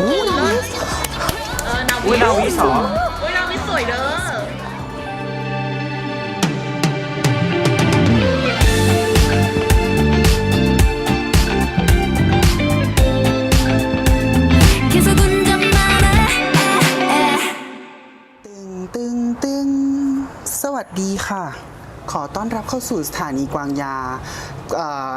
อุ้ยนาวิสองอุ้ยนาวิสวยเด้อตึงตึงตึงสวัสดีค่ะ ขอต้อนรับเข้าสู่สถานีกวางยาอ่า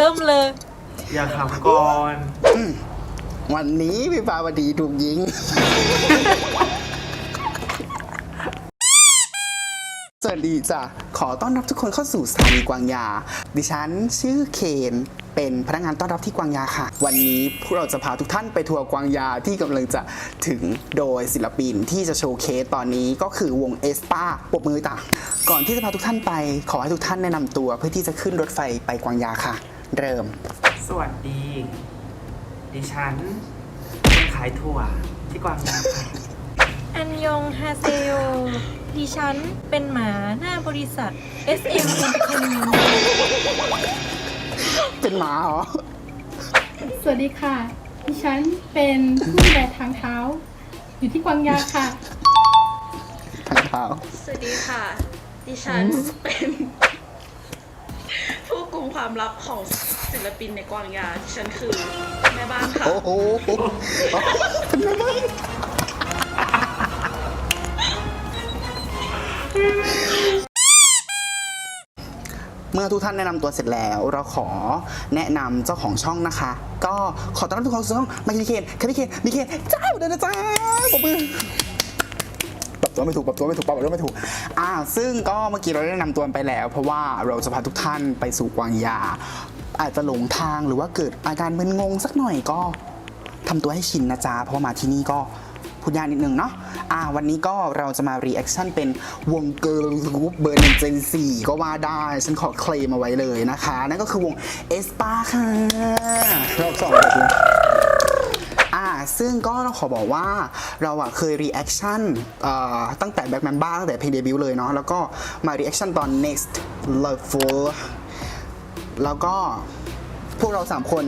เริ่มเลย อย่าขำก่อนวันนี้พี่ปาวดีถูกยิง สวัสดีจ้ะ ขอต้อนรับทุกคนเข้าสู่สถานีกวางยา ดิฉันชื่อเคน เป็นพนักงานต้อนรับที่กวางยาค่ะ วันนี้พวกเราจะพาทุกท่านไปทัวร์กวางยาที่กำลังจะถึงโดยศิลปินที่จะโชว์เคสตอนนี้ก็คือวงเอสปาปรบมือต่างก่อนที่จะพาทุกท่านไป ขอให้ทุกท่านแนะนำตัวเพื่อที่จะขึ้นรถไฟไปกวางยาค่ะ เริ่ม สวัสดี ดิฉันคนขายถั่วที่กวางยาค่ะอันยองฮาเซโย ดิฉันเป็นหมาหน้าบริษัท SM Entertainment เป็นหมาเหรอ สวัสดีค่ะ ดิฉันเป็นผู้ดูแลทางเท้า อยู่ที่กวางยาค่ะ ทางเท้า สวัสดีค่ะ ดิฉันเป็นผู้กุม ความลับของศิลปินในกวางยาฉันคือแม่บ้านค่ะ โอ้โหเป็นไงบ้างเมื่อทุกท่านแนะนำตัวเสร็จแล้วเราขอแนะนำเจ้าของช่องนะคะ ก็ขอต้อนรับทุกคนสู่ช่องมาคิเคนแคทเคนมีเคนเจ้าเดินนะจ้าปรบมือ ตัวไม่ถูกปรับตัวไม่ถูกปรับตัวไม่ถูกอ่าซึ่งก็เมื่อกี้เราได้นำตัวไปแล้ว เพราะว่าเราจะพาทุกท่านไปสู่กวางยา อาจจะหลงทางหรือว่าเกิดอาการมึนงงสักหน่อยก็ทำตัวให้ชินนะจ๊ะเพราะมาที่นี่ก็พูดยากนิดนึงเนาะ อ่า วันนี้ก็เราจะมารีแอคชั่นเป็นวงเกิร์ลกรุ๊ปเบอร์หนึ่งเจนสี่ก็ว่าได้ ฉันขอเคลมเอาไว้เลยนะคะ นั่นก็คือวงเอสปาค่ะรอบสองเลย ซึ่งก็ต้องขอบอกว่าเราอะเคยรีแอคชั่นตั้งแต่แบ็กแมนบ้าตั้งแต่เพลงเดบิวต์เลยเนาะแล้วก็มารีแอคชั่นตอน next level แล้วก็พวกเราสามคน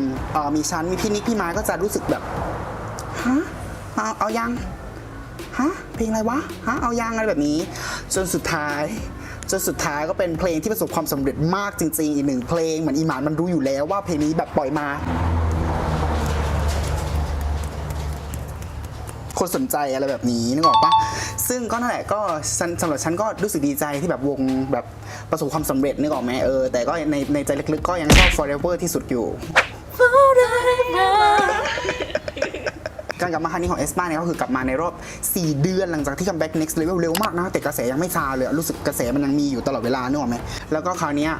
มีชั้นมีพี่นิกพี่ไม้ก็จะรู้สึกแบบฮะเอาเอายังฮะเพลงอะไรวะฮะเอายังอะไรแบบนี้ จนสุดท้ายจนสุดท้ายก็เป็นเพลงที่ประสบความสำเร็จมากจริงๆ อีกหนึ่งเพลงเหมือนอีหมานมันรู้อยู่แล้วว่าเพลงนี้แบบปล่อยมา คนสนใจอะไรแบบนี้นึกออกปะซึ่งก็นั่นแหละก็ฉันสำหรับฉันก็รู้สึกดีใจที่แบบวงแบบประสบความสำเร็จนึกออกไหมเออแต่ก็ในในใจลึกๆก็ยังชอบ forever ที่สุดอยู่การกลับมาครั้งนี้ของเอสปาเนี่ยก็คือกลับมาในรอบ 4 เดือนหลังจากที่คัมแบ็ก next level เร็วมากนะ แต่กระแสยังไม่ซาเลยอะรู้สึกกระแสมันยังมีอยู่ตลอดเวลานึกออกไหม แล้วก็คราวเนี้ย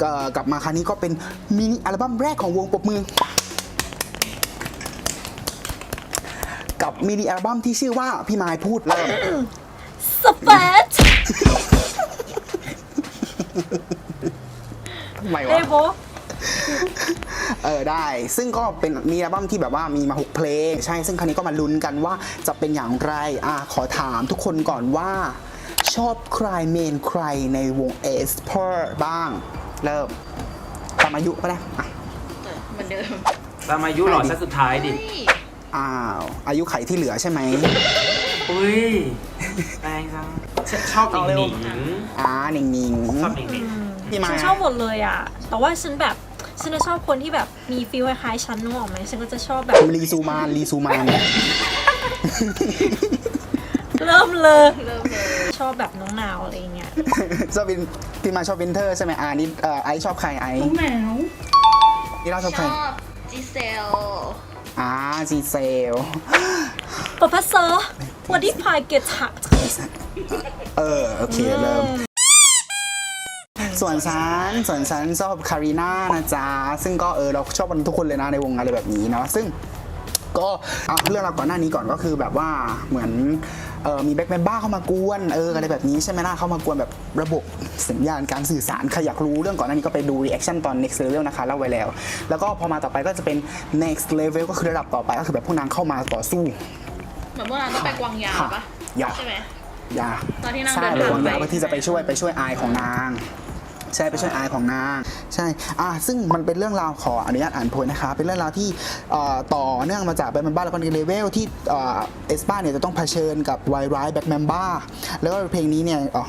เอ่อกลับมาครั้งนี้ก็เป็นมินิอัลบั้มแรกของวงปรบมือ กับมินิอัลบั้มที่ชื่อว่าพี่มายพูดเริ่มสเปซทำไมเดวะโบเออได้ ซึ่งก็เป็นมีอัลบั้มที่แบบว่ามีมา 6 เพลง ใช่ ซึ่งครั้งนี้ก็มาลุ้นกันว่าจะเป็นอย่างไร อะ ขอถามทุกคนก่อนว่า ชอบใครเมนใครในวงเอสเพอร์บ้าง เริ่มตามอายุก็ได้อะ เหมือนเดิม ตามอายุเหรอชั้นสุดท้ายดิ อ้าว อายุไขที่เหลือใช่ไหมอุ้ยแรงจังฉันชอบหนิงหนิงอ่าหนิงหนิงชอบหนิงหนิงพี่มาฉันชอบหมดเลยอะ แต่ว่าฉันแบบฉันจะชอบคนที่แบบมีฟีลคล้ายๆฉันนึกออกไหมฉันก็จะชอบแบบรีซูมานรีซูมานเริ่มเลยเริ่มเลยชอบแบบน้องนาวอะไรอย่างเงี้ยชอบวินพี่มาชอบวินเทอร์ใช่ไหมอ่านี่เอ่อไอซ์ชอบใครไอซ์น้องหนาวนี่เราชอบชใครอบจีเซล อ่าจีเซล Professor what if I get hot เออ โอเค เริ่ม ส่วนฉันส่วนฉันชอบคารีน่านะจ๊ะ ซึ่งก็เออ เราชอบกันทุกคนเลยนะ ในวงอะไรแบบนี้เนาะซึ่งก็เอาเรื่องราวก่อนหน้านี้ก่อนก็คือแบบว่าเหมือน เออมีแบ็คแมนบ้าเข้ามากวนเอออะไรแบบนี้ใช่ไหมล่ะเข้ามากวนแบบระบบสัญญาณการสื่อสารใครอยากรู้เรื่องก่อนหน้านี้ก็ไปดูรีแอคชั่นตอน next level นะคะเล่าไว้แล้ว แล้วก็พอมาต่อไปก็จะเป็น next level ก็คือระดับต่อไปก็คือแบบพวกนางเข้ามาต่อสู้เหมือนพวกเราต้องไปกวางยาปะยาใช่ไหมยาตอนที่นางใช่เดินไปทางวางยาไปเพื่อที่จะไปช่วยไปช่วยอายของนาง ใช่ไปช่วยอายของนางใช่อะซึ่งมันเป็นเรื่องราวขออนุญาตอ่านโพยนะคะ เป็นเรื่องราวที่เอ่อต่อเนื่องมาจากแบ็คแมนบ้าแล้วก็เลเวลที่เอ่อเอสปาเนี่ยจะต้องเผชิญกับไวร้ายแบ็คแมนบ้าแล้วก็เพลงนี้เนี่ยอ๋อ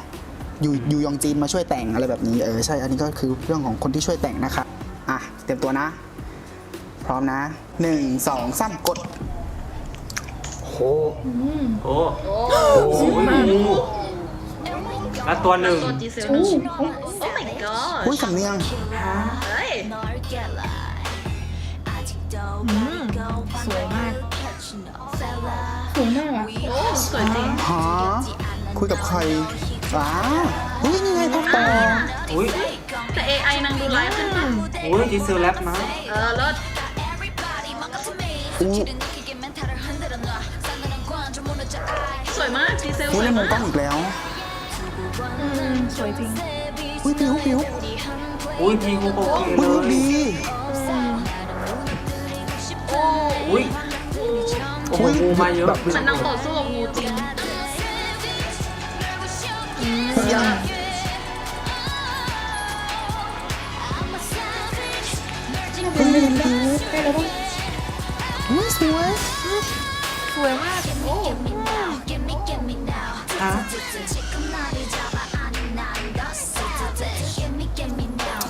ยูยูยองจีนมาช่วยแต่งอะไรแบบนี้เออใช่ อันนี้ก็คือเรื่องของคนที่ช่วยแต่งนะคะอะเตรียมตัวนะ พร้อมนะหนึ่งสองสามกดโหโอ้โหงู แล้วตัวหนึ่ง ตัวจีเซลหนึ่งโอ้ my god อุ้ยสำเนียง เฮ้ย สวยมาก สวยมากอะโอ้ สวยจริง ฮะคุยกับใครอ้าเฮ้ยนี่ไงพักต่ออุ้ยแต่ AI นางดูไลฟ์ขึ้นมาอุ้ยจีเซลแรปนะเออเลิศอู้สวยมากจีเซลสเฮ้ยวยเล่นมุมามกล้องกอีกแล้วอืม สวยจริงอุ้ยผิวผิวอุ้ยพีโคโอเคอุ้ยเลรูปยดีอุ้ยโอ้โหงูมาเยอะมันนางต่อสู้กับงูจริงยังเพิ่งได้ยินผิวได้แล้วบ้างอุ้ยสวยสวยมากฮะ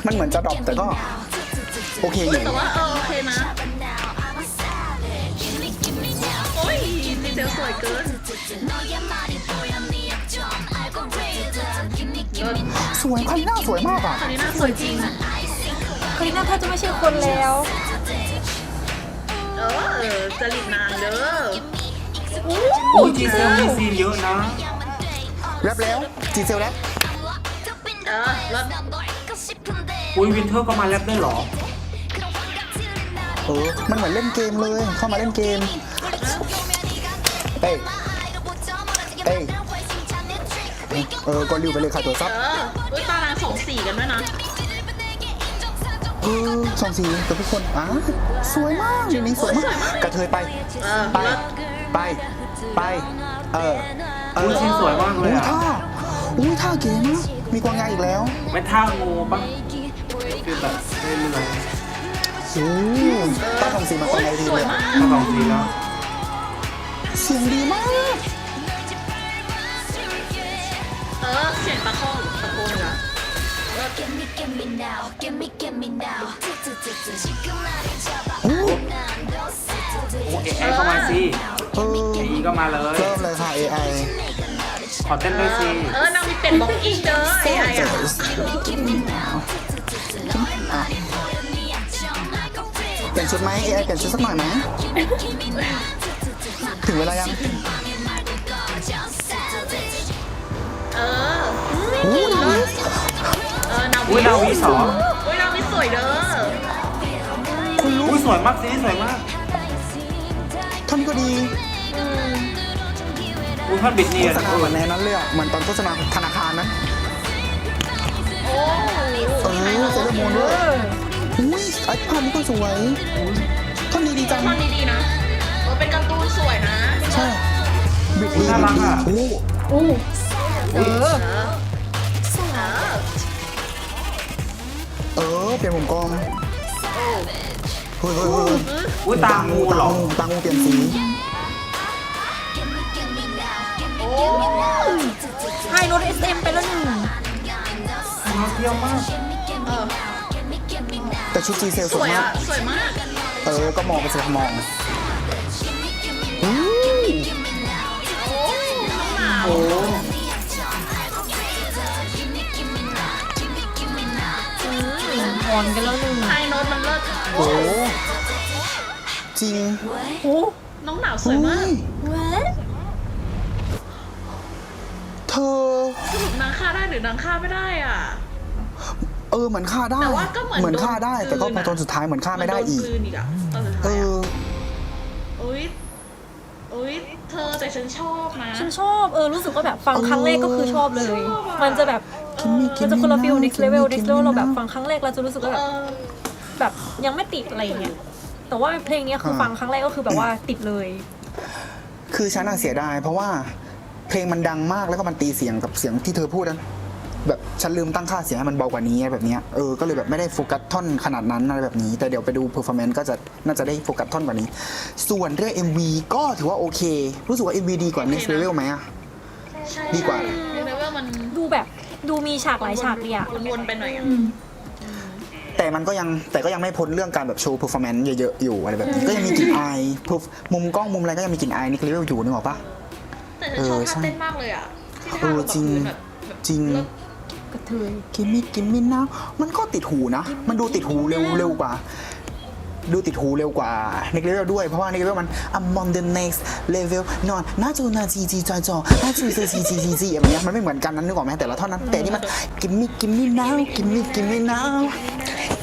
มันเหมือนจะดรอปแต่ก็โอเคอยู่แต่ว่าเออโอเคนะโอ้ยจีเซลสวยเกินเลิศสวยพันหน้าสวยมากอะคราวนี้น่าสวยจริงคลิน่าถ้าจะไม่ใช่คนแล้ว เออจริตนางเด้ออุ้ยจีเซลมีซีนเยอะนะแรปแล้วจีเซลแรปเออเลิศ อุ้ยวินเทอร์ก็มาแรปได้วยเหรอ เออมันเหมือนเล่นเกมเลย เข้ามาเล่นเกมเอ้ยเอ้ยเออก็ริวไปเลยค่ะตัวซับเอออุ้ยตานางสองสีกันด้วยนะเออสองสีกับทุกคนอะสวยมากอยู่นี้สวยมากกระเทยไป เออไปเลิศไป ไป เออ เออุ้ยอซีนสวยมากเลยอุ้ยอะท่าอุ้ยท่าเก๋มากมีกวางยางอีกแล้วไม่ท่างูปะ คือแบบเรื่อยโอ้ต้าทองสีมาตรงไหนดีเลวยยมากๆถ้าลองทีแล้วเสียงดีมาก เออเสียงตะโกนตะโกนเลยอะอู้โอ้เอไอเข้ามาสิเออดีก็มาเลย เริ่มเลยค่ะ AI ขอเต้นด้วยสิเออนางมีเป็ดบ็อกกิ้งเด้อไอ้ไอ้อะอะ ปลี่ยนชุดไหม AI เปลี่ยนชุดสักหน่อยไหมถึงเวลายังเอออู้นาวิเออนาวิอุ้ยนาวิสองอุ้ยนาวิสวยเด้ออุ้ยสวยมากสิสวยมากท่อนก็ดีอุ้ยท่อนบิดเนียนโฆษณาเหมือนในนั้นเลยอะเหมือนตอนโฆษณาธนาคารนั้นโอ้เออเซเลอร์มูนด้วยอุ้ยไอ้ ภาพนี้ก็สวยท่อนนี้ดีจัง ท่อนนี้ดีนะเออเป็นการ์ตูนสวยนะใช่บิดดีบิดดีโอ้โอ้เออเออ เออ เปลี่ยนมุมกล้องเฮ้ยเฮ้ยเฮ้ยอุ้ยตางูเหรอตางูเปลี่ยนสีโอ้ไฮโนตเอสเอ็มไปแล้วหนึ่งน้องเที่ยวมากเออ แต่ชุดจีเซลสสววยยมาอะกสวยมาก เออ ก็มองไปสิมองอู้โอ้น้องหนาวโอ้หอนกันแล้วหนึ่งไฮโน้ตมันเลิศโหจริงโอ้น้องหนาวสวยมากเฮ้ยเธอ สรุปนางฆ่าได้หรือนางฆ่าไม่ได้อะ เออเหมือนฆ่าได้แต่ว่าก็เหมือนเหมือนฆ่าได้ โดนแต่ก็กลืนพออะ ตอนสุดท้ายเหมือนฆ่าไม่ได้อีก นโนกลืนอีกอะตอนสุดเอท้ายอะออุ้ยอุ้ยเธอแต่ฉันชอบนะ ฉันชอบเออรู้สึกว่าแบบฟังครั้งแรกก็คือชอบเลย ชอบอะ มันจะแบบกินไม่กินมันจะคนละฟิลไม่ next level กิน next ไม่ level เราแบบกินฟังครั้งแรกเราจะรู้สึกว่าเอแบบอ แบบยังไม่ติดอะไรอย่างเงี้ยแต่ว่าเพลงเนี้ยคืออ่าฟังครั้งแรกก็คือแบบว่าติดเลย คือฉันอะเสียดายเพราะว่าเพลงมันดังมากแล้วก็มันตีเสียงกับเสียงที่เธอพูดนั้น แบบฉันลืมตั้งค่าเสียงให้มันเบากว่านี้แบบเนี้ยเออก็เลยแบบไม่ได้โฟกัสท่อนขนาดนั้นอะไรแบบนี้ แต่เดี๋ยวไปดูเพอร์ฟอร์แมนซ์ก็จะน่าจะได้โฟกัสท่อนกว่านี้ ส่วนเรื่อง MV ก็ถือว่าโอเค รู้สึกว่า MV ดีกว่า next level ไหมอะใช่ดีกว่าเรียกได้ว่ามันดูแบบดูมีฉากหลายฉากเลยอะวนๆไปหน่อยอะอืมแต่มันก็ยังแต่ก็ยังไม่พ้นเรื่องการแบบโชว์เพอร์ฟอร์แมนซ์เยอะๆอยู่อะไรแบบนี้ก็ยังมีกลิ่นอาย perf- มุมกล้องมุมอะไรก็ยังมีกลิ่นอาย next level อยู่นึกออกปะ แต่ฉันชอบเออใช่ท่าเต้นมากเลยอะที่เอท่าอลงกับจริงพื้นแบบแบบจริง เลิศก ระเทย กิมมี่กิมมี่นะมันก็ติดหูนะ มันดูติดหูเร็วเร็วกว่า ดูติดหูเร็วกว่า next level ด้วย เพราะว่า next level มัน I'm on the next level นอนน่าจูนาจีจีจอจอน่าจูซีซีซีซีซีแบบเนี้ยมันไม่เหมือนกันนั้นนึกออกไหมแต่ละท่อนนั้น แต่นี่มันกิมมี่กิมมี่ now กิมมี่กิมมี่ now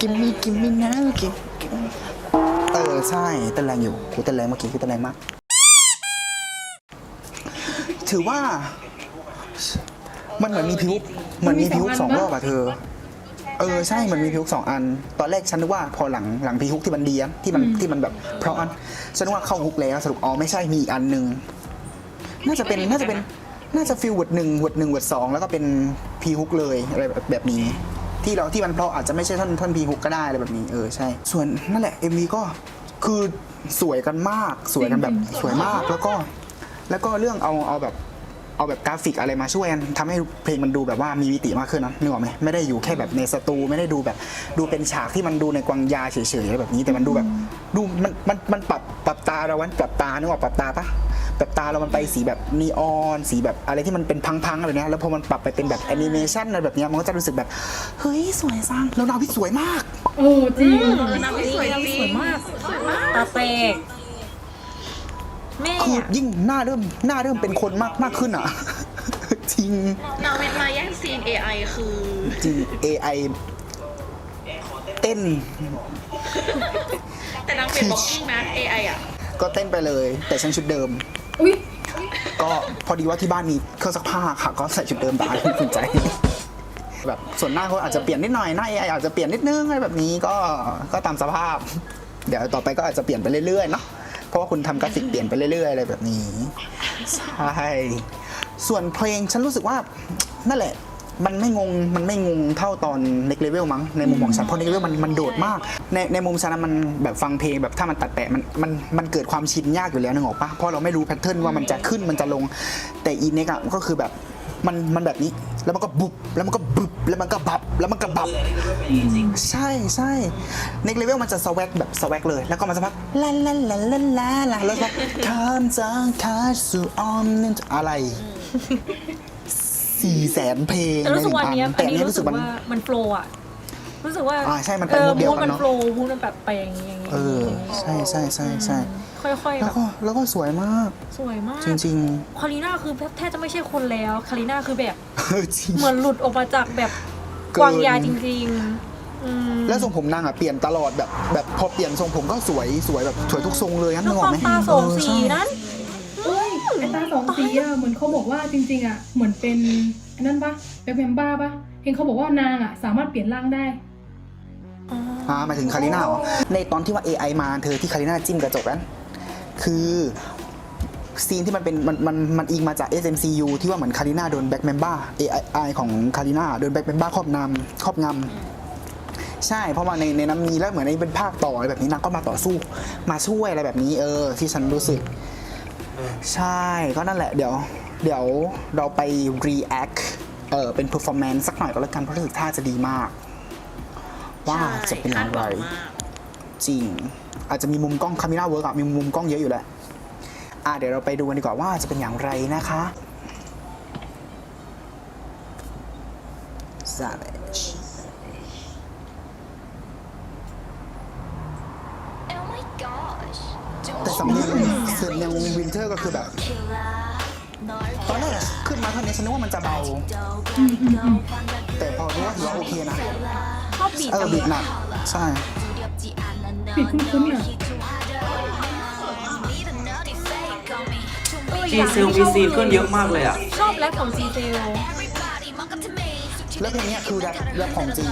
กิมมี่กิมมี่ now กิมเออใช่เต้นแรงอยู่กูเต้นแรงเมื่อกี้กูเต้นแรงมาก ถือว่า มันเหมือนมีพิวเหมือนมีพิวสองรอบอะเธอ เออใช่มันมีพิฮุกสองอัน ตอนแรกฉันนึกว่าพอหลังหลังพิฮุกที่มันดีอะที่มันที่มันแบบ เพราะอันฉันนึกว่าเข้าฮุกแล้วสรุปอ๋อไม่ใช่มีอีกอันหนึ่งน่าจะเป็นน่าจะเป็นน่าจะฟิลวดหนึ่งวดหนึ่งวดสองแล้วก็เป็นพีฮุกเลยอะไรแบบแบบนี้ ที่เราที่มันเพราะอาจจะไม่ใช่ท่อนท่อนพีฮุกก็ได้อะไรแบบนี้เออใช่ ส่วนนั่นแหละ MV ก็คือสวยกันมาก สวยกันแบบสวยมากแล้วก็ แล้วก็เรื่องเอาเอาแบบ เอาแบบกราฟิกอะไรมาช่วยกันทำให้เพลงมันดูแบบว่ามีมิติมากขึ้นนะนึกออกไหมไม่ได้อยู่แค่แบบในสตูไม่ได้ดูแบบดูเป็นฉากที่มันดูในกวางยาเฉยๆอะไรแบบนี้แต่มันดูแบบดูมันมันมันปรับปรับตาเราวันปรับตานึกออกปรับตาปะปรับตาเรามันไปสีแบบนีออนสีแบบอะไรที่มันเป็นพังๆอะไรเนี้ยแล้วพอมันปรับไปเป็นแบบแอนิเมชันอะไรแบบเนี้ยมันก็จะรู้สึกแบบเฮ้ยสวยจังแล้วดาวพี่สวยมาก โอ้จริงเออน้ำที่สวยจริงสวยมากสวยมาก ตาแตก แม่คืออะยิ่งหน้าเริ่มหน้าเริ่มเป็นคนมากมากขึ้นอะ จริงนาวิทมาแย่งซีน AI คือ จริง AI เต้นแต่นางเปลี่ยนบ็อกกิ้งนะ AI อะ ก็เต้นไปเลย แต่ฉันชุดเดิม อุ้ยก็พอดีว่าที่บ้านมีเครื่องซักผ้าค่ะ ก็ใส่ชุดเดิมตามที่สนใจแบบส่วนหน้าเขาอาจจะเปลี่ยนนิดหน่อยหน้า AI อาจจะเปลี่ยนนิดนึงอะไรแบบนี้ก็ก็ตามสภาพ เดี๋ยวต่อไปก็อาจจะเปลี่ยนไปเรื่อยๆเนาะเพ ราะว่าคุณทำกราฟิกเปลี่ยนไปเรื่อยๆอะไรแบบนี้ ใช่ ส่วนเพลงฉันรู้สึกว่านั่นแหละ มันไม่งงมันไม่งงเท่าตอน next level มั้งในมุมของฉันเพราะ next level มันมันโดดมาก ในในมุมฉันนะมันแบบฟังเพลงแบบถ้ามันตัดแปะมันมันมันเกิดความชินยากอยู่แล้วนึกออกปะเพราะเราไม่รู้แพทเทิร์นว่ามันจะขึ้นมันจะลงแต่อีเน็กอะก็คือแบบ มันมันแบบนี้แล้วมันก็บุบแล้วมันก็บึบแล้วมันก็บับแล้วมันก็บับใช่ใช่ next level มันจะสวักแบบสวักเลย แล้วก็มันจะพักลาลาลาลาลาลาแล้วก็ข้ามจากคาสู่ออมนั่นอะไรสี่แสนเพลงแต่รู้สึกวันเนี้ยแต่อันอันนี้นี้รู้รู้สึสึกกมันว่ามันโฟล์อะรู้สึกว่าอ่าใช่มันไปออ mood เดียวกันมันเนอะโฟล์มูดมันแบบไปอย่างงี้อย่างงี้เออใช่ใช่ใช่ใช่ ค่อยๆแล้แบวบก็แล้วก็สวยมากสวยมากจริงคาริน่าคือแทบจะไม่ใช่คนแล้วคาริน่าคือแบบ ๆเออจริง เหมือนหลุดออกมาจากแบบเกินกวางยาจริงๆอืมแล้วทรงผมนางอะเปลี่ยนตลอดแบบแบบพอเปลี่ยนทรงผมก็สวยสวยแบบสวยทุกทรงเลยนั่นแล้นึวกอคอกวามไหมตาสองเออสีใช่นั้นเอ้ยไอตาสองสีอะเหมือนเขาบอกว่าจริงๆอะเหมือนเป็นอันนั้นปะแบ็คแมมบ้าปะเห็นเขาบอกว่านางอะสามารถเปลี่ยนร่างได้ อ่าหมายถึงคาริน่าเหรอในตอนที่ว่า AI มาเธอที่คาริน่าจิ้มกระจกนั้น คือซีนที่มันเป็นมันมันมันอิงมาจาก SMCU ที่ว่าเหมือนคาริน่าโดนแบ็คเมมบ้า AI ของคาริน่าโดนแบ็คเมมบ้าครอบนำครอบงำใช่เพราะว่าในในนั้นมีแล้วเหมือนในเป็นภาคต่ออะไรแบบนี้นางก็มาต่อสู้มาช่วยอะไรแบบนี้ เออ ที่ฉันรู้สึก ใช่ก็นั่นแหละเดี๋ยว เดี๋ยวเราไป react เออเป็น performance สักหน่อยก็แล้วกันเพราะรู้สึกท่าจะดีมาก ว่าจะเป็นอย่างไร จริง อาจจะมีมุมกล้องคามินาเวิร์กอะมีมุมกล้องเยอะอยู่แหละอะเดี๋ยวเราไปดูกันดีกว่าว่าจะเป็นอย่างไรนะคะ Savage Oh my gosh แต่สำเนียงเสียงวินเทอร์ก็คือแบบ ตอนแรกอะขึ้นมาเท่านี้ฉันนึกว่ามันจะเบา แต่พอรู้ว่าถือว่าโอเคนะ ชอบบีดเออจังบีดหนักใช่ ปิดคุ้นๆอะจีเซลมีซีนเพื่อนเยอะมากเลยอะ ชอบแรปของจีเซลแล้วเพลงเนี้ยคือแรปแรปของจริง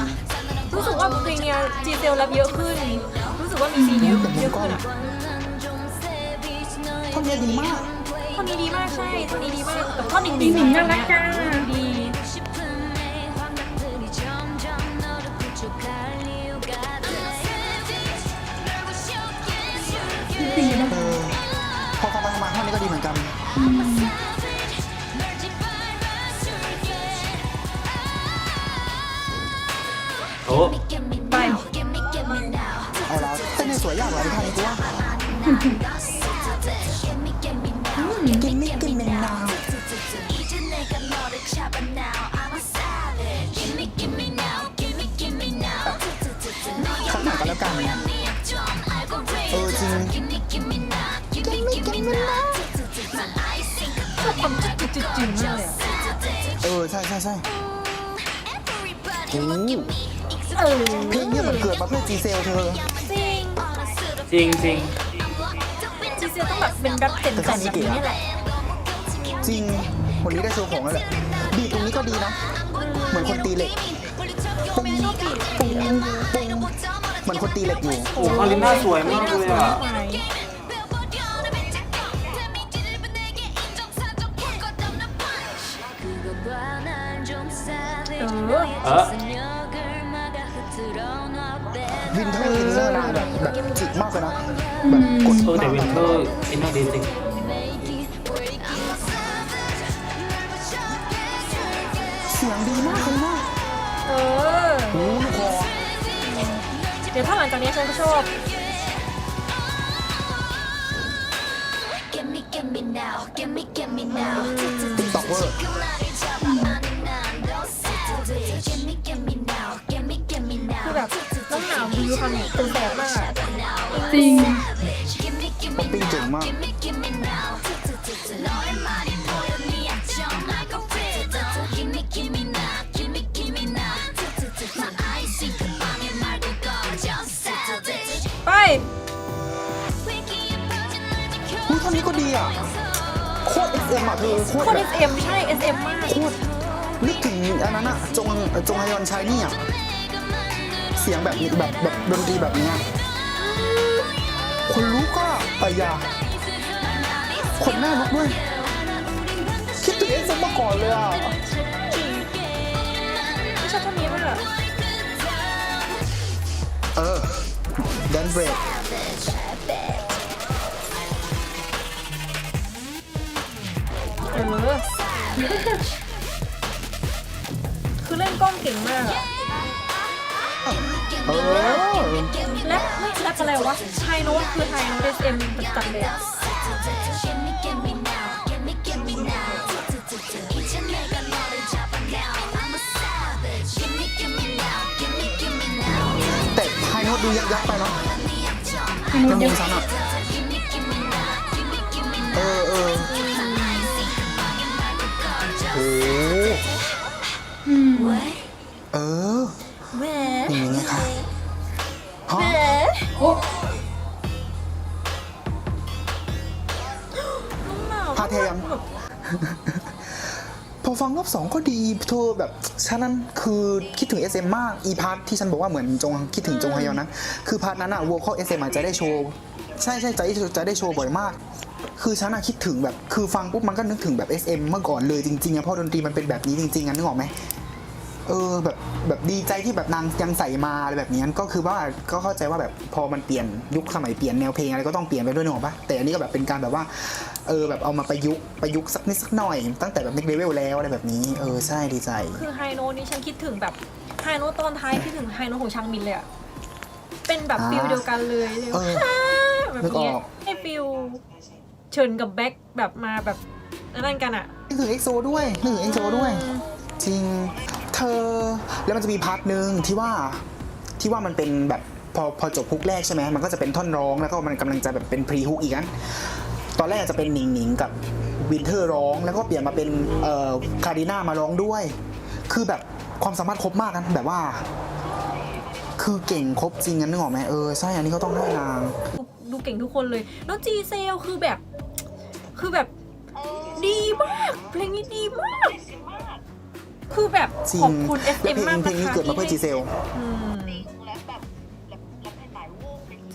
รู้สึกว่าเพลงเนี้ยจีเซลแรปเยอะขึ้น รู้สึกว่ามีซีนเยอะเยอะขึ้นอะท่อนเนี้ยดีมากอท่อนนี้ดีมากใช่ท่อนนี้ดีมากกับท่อนหนิงหนิงหนิงน่ารักจ้าดี ออใช่ใช่ใช่ Everybody โอ้เออเพลงเนี่ยมันเกิดมาเพื่อจีเซลเธอจริงจริงจริงจีเซลต้องแบบเป็นแบบเต็มแต่แบบนี้นี่แหละจริงวันนี้ได้โชว์ของแล้วแหละบีทตรงนี้ก็ดีนะ เหมือนคนตีเหล็กปุ้งปุ้งปุ้งเหมือนคนตีเหล็กอยู่โอ้คาริน่าสวยมากเลยอะ 어? เออวินเทอร์อินเนอร์นางแบบแบบจิกมากเลยนะแบบกดเออแต่มากวินเทอร์อินเนอร์ดีจริงเสียงดีมากเลยนะเออโอ้ลูกคอเดี๋ยวถ้าหลังจากนี้ฉันก็ชอบ Give me, give me now, give me, give me now. ติ๊ก ที่ทเนี่แสบมากจริง ป๊อปปี้เจ๋งมาก ไปอ้ยท่านี้ก็ดีอะ โคตรเอ็เอ็มอะเธอโคตรโคตแบร บ SM ใช่ SM มาก โคตรนึกถึงอันนั้นอะ จงจงฮยอนชายนี่อะ สียงแบบนี้แบบแบบดนตรีแบบเนี้ยคนลุกก็ไปยาคนหน้าลุกด้วย คิดถึงเอ็กซ์มาก่อนเลยอะไม่ชอบท่อนนี้มากอะเออแดนเบรกเออคือเล่นกล้องเก่งมากอะ เออและไม่แรปอะไรวะไฮโน้ตคือไฮโน้ตเอสเอ็มจำเลยอแต่ไฮโนตดูยักยักไปเนาะไฮโน้ตเดียวกันอะเออเออ สองก็ดีเธอแบบฉันนั้นคือคิดถึง SM มากอีพาร์ทที่ฉันบอกว่าเหมือนจงคิดถึงจงฮยอนนั้นคือพาร์ทนั้นอะวอลคอล SM อาจจะได้โชว์ ใช่ใช่จะได้จะได้โชว์บ่อยมาก คือฉันอะคิดถึงแบบคือฟังปุ๊บมันก็นึกถึงแบบ SM เมื่อก่อนเลยจริงๆอะเพราะดนตรีมันเป็นแบบนี้จริงๆอะนึกออกไหมเออแบบแบบดีใจที่แบบนางยังใส่มาอะไรแบบนี้ก็คือว่าก็เข้าใจว่าแบบพอมันเปลี่ยนยุคสมัยเปลี่ยนแนวเพลงอะไรก็ต้องเปลี่ยนไปด้วยนึกออกปะแต่อันนี้ก็แบบเป็นการแบบว่า เออแบบเอามาประยุกต์ประยุกต์สักนิดสักหน่อย ตั้งแต่แบบ next level แล้วอะไรแบบนี้เออใช่ดีใจ คือไฮโน้ตนี้ฉันคิดถึงแบบไฮโน้ตตอนท้ายคิดถึงไฮโน้ตของชางมินเลยอะเป็นแบบอ่าฟิลเดียวกันเลยเลยเออแบบนึกอเนี้ยอก ให้ฟิลเชิญกับแบ็คแบบมาแบบนั่นกันอะนึกถึงเอ็กโซด้วยนึกถึงเอ็กโซด้วยจริง เธอ แล้วมันจะมีพาร์ทหนึ่งที่ว่า ที่ว่ามันเป็นแบบพอพอจบฮุกแรกใช่ไหม มันก็จะเป็นท่อนร้องแล้วก็มันกำลังจะแบบเป็นพรีฮุกอีกนั้นต อนแรกจะเป็นหนิงหนิงกับวินเทอร์ร้อง แล้วก็เปลี่ยนมาเป็นเอ่อคาริน่ามาร้องด้วย คือแบบความสามารถครบมากนะแบบว่า คือเก่งครบจริงกันนึกออกไหมเออใช่อันนี้ก็ต้องให้นางดูดูเก่งทุกคนเลยแล้วจีเซลคือแบบ คือแบบดีมากเพลงนี้ดีมาก คือแบบจริขงอบคุณและ FM เพลงมากเพลงนี้นะคะเกิดมาเพื่อจีที่เซลอืม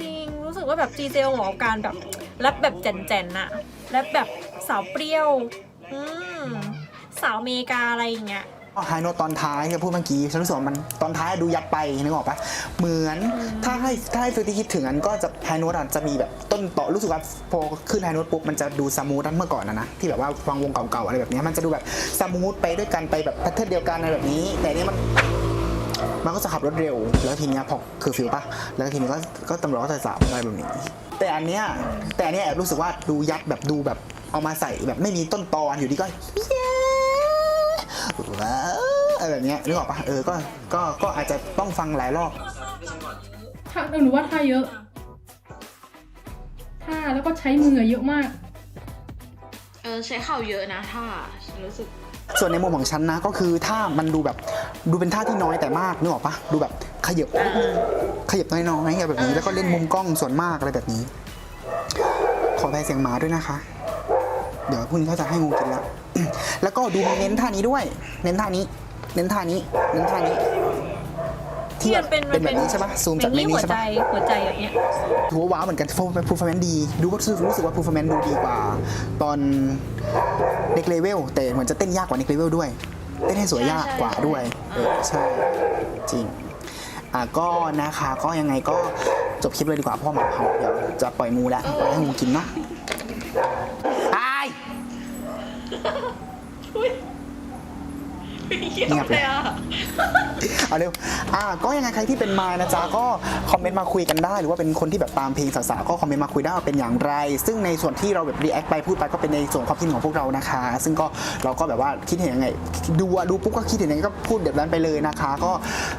จริงรู้สึกว่าแบบจีเซลเหมาะกับการแบบ แรปแบบแจ่นๆน่ะแรปแบบสาวเปรี้ยว อืมสาวอเมริกาอะไรอย่างเงี้ยไฮโนตตอนท้ายที่พูดเมื่อกี้ฉันรู้สึกว่ามันตอนท้ายดูยับไปนึกออกปะเหมือนถ้าให้ถ้าให้ฟิลที่คิดถึงอันก็จะไฮโนตจะมีแบบต้นต่อรู้สึกว่าพอขึ้นไฮโนตปุ๊บมันจะดูสมูทนั้นเมื่อก่อนนะนะที่แบบว่าฟังวงเก่าๆอะไรแบบเนี้ยมันจะดูแบบสมูทไปด้วยกันไปแบบแพทเทิร์นเดียวกันอะไรแบบนี้ แต่อันนี้มัน มันก็จะขับรถเร็ว แล้วทีเนี้ยพอคือฟิลปะแล้วทีนี้ก็ก็ตำรวจก็จะจับอะไรแบบนี้ แต่อันเนี้ยแต่อันเนี้ยแอบรู้สึกว่าดูยัดแบบดูแบบเอามาใส่แบบไม่มีต้นตอนอยู่ดีก็เย้ว้าวอะไรแบบเนี้ยนึกออกปะเออก็ก็ก็อาจจะต้องฟังหลายรอบท่าหนูว่าท่าเยอะท่าแล้วก็ใช้มือเยอะมาก เออใช้เข่าเยอะนะถ้าฉันรู้สึก ส่วนในมุมของฉันนะก็คือถ้ามันดูแบบดูเป็นท่าที่น้อยแต่มากนึกออกปะดูแบบขยับนิดนึงขยับน้อยๆอะไรแบบนี้ แล้วก็เล่นมุมกล้องส่วนมากอะไรแบบนี้ ขอแพ้เสียงหมาด้วยนะคะ เดี๋ยวพรุ่งนี้เขาจะให้งูกินแล้วแล้วก็ดูเน้นท่านี้ด้วย เน้นท่านี้ เน้นท่านี้ เน้นท่านี้ ที่แบบเป็นเป็นแบบนี้ใช่ปะซูมจากในอย่งนี้หัวใช่ใจปะหัวใจอย่างเงี้ยถือว่าว้าวเหมือนกันพูฟอร์แมนดี ดูว่ารู้สึกว่าพูฟอร์แมนดูดีกว่า ตอนเน็กเลเวลแต่เหมือนจะเต้นยากกว่าเน็กเลเวลด้วยเต้นให้สวยยากกว่าด้วยเออใช่จริงอะก็นะคะก็ยังไงก็จบคลิปเลยดีกว่าเพราะว่าหมาเห่าเดี๋ยวจะปล่อยงูแล้วปล่อยให้งูกินเนาะไอ้าย เงียบเลยอะ เอาเร็ว อ่า ก็ยังไงใครที่เป็นมายนะจ๊ะ ก็คอมเมนต์มาคุยกันได้ หรือว่าเป็นคนที่แบบตามเพลงสาวๆ ก็คอมเมนต์มาคุยได้ว่าเป็นอย่างไร ซึ่งในส่วนที่เราแบบรีแอคไปพูดไปก็เป็นในส่วนความคิดของพวกเรานะคะ ซึ่งก็เราก็แบบว่าคิดเห็นยังไง ดูอะดูปุ๊บก็คิดเห็นยังไงก็พูดแบบนั้นไปเลยนะคะ ก็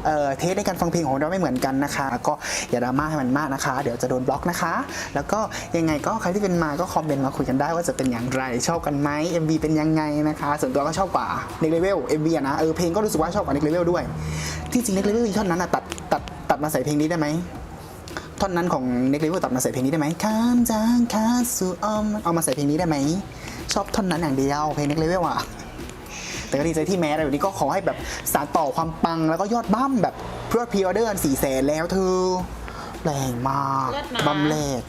เอ่อเทสในการฟังเพลงของเราไม่เหมือนกันนะคะ ก็อย่าดราม่าให้มันมากนะคะ เดี๋ยวจะโดนบล็อกนะคะ แล้วก็ยังไงก็ใครที่เป็นมาก็คอมเมนต์มาคุยกันได้ว่าจะเป็นอย่างไร ชอบกันไหม MV เป็นยังไงนะคะ ส่วนตัวก็ชอบกว่า Next Level MV อะนะเออเพลงก็รู้สึกว่าชอบกว่า Next Level ด้วย ที่จริง Next Level อีกท่อนนั้นอะตัดตัดตัดมาใส่เพลงนี้ได้ไหมท่อนนั้นของ Next Level ตัดมาใส่เพลงนี้ได้ไหมข้ามจางคาสู่ออมเอามาใส่เพลงนี้ได้ไหมชอบท่อนนั้นอย่างเดียวเพลง Next Level อะแต่ก็ดีใจที่แม้อะไรแบบนี้ก็ขอให้แบบสานต่อความปังแล้วก็ยอดบั้มแบบเพื่อพรีออเดอร์สี่แสนแล้วเธอแรงมากเลิศนะบั้มแรก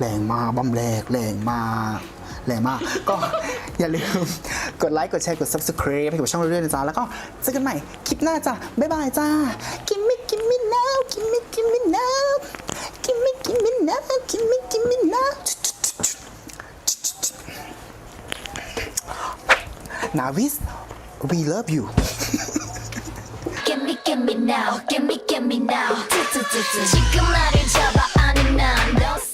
แรงมากบั้มแรกแรงมาก แรงมาก ก็ อย่าลืมกดไลค์กดแชร์กด subscribe ให้กับช่องเราด้วยนะจ๊ะแล้วก็เจอกันใหม่คลิปหน้าจ้ะบ๊ายบายจ้า gimme gimme now gimme gimme now gimme gimme now gimme gimme now Navis we love you Gimme gimme now, gimme gimme now. 지금 나를 잡아 아니 난 너.